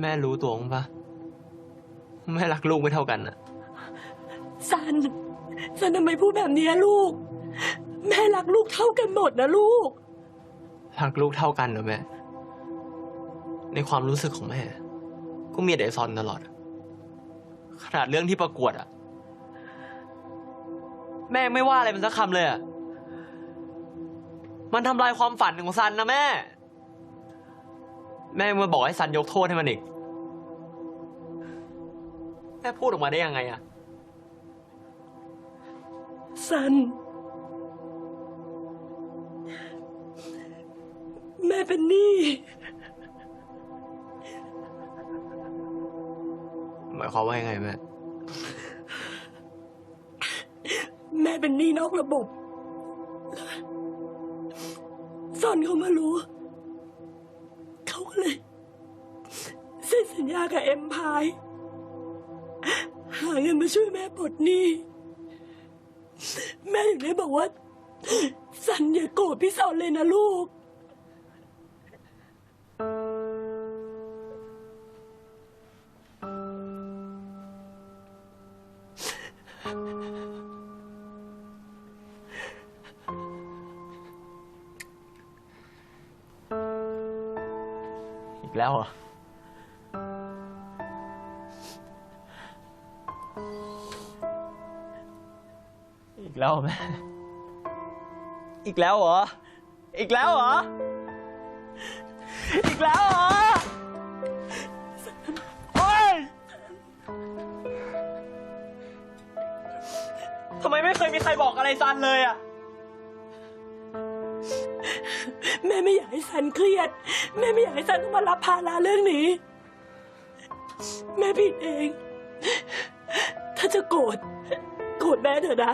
แม่รู้ตัวมั้งปะแม่รักลูกไม่เท่ากันอะซันซันทำไมพูดแบบนี้ลูก แม่รักลูกเท่ากันหมดนะลูก รักลูกเท่ากันเหรอแม่ ในความรู้สึกของแม่ ก็มีแต่ไอ้ซอนตลอดอะขนาดเรื่องที่ประกวดอะแม่ไม่ว่าอะไรมันสักคำเลยอะมันทำลายความฝันของซันนะแม่ แม่มาบอกให้ซันยกโทษให้มันอีก แม่พูดออกมาได้ยังไงอะซัน แม่เป็นหนี้หมายความว่ายังไงแม่ แม่เป็นหนี้นอกระบบซอนเขามารู้ เลยเซ็นสัญญากับเอ็มพายหาเงินมาช่วยแม่ปลดหนี้แม่ถึงได้บอกว่า สันอย่าโกรธพี่สอนเลยนะลูก กแล้วเหรออีกแล้วแม่ อีกแล้วเหรอ อีกแล้วเหรอ อีกแล้วเหรอ โอ๊ยทำไมไม่เคยมีใครบอกอะไรซันเลยอะ แม่ไม่อยากให้ซันเครียด แม่ไม่อยากให้ซันต้องมารับภาระเรื่องนี้ แม่ผิดเอง ถ้าจะโกรธโกรธแม่เถอะนะ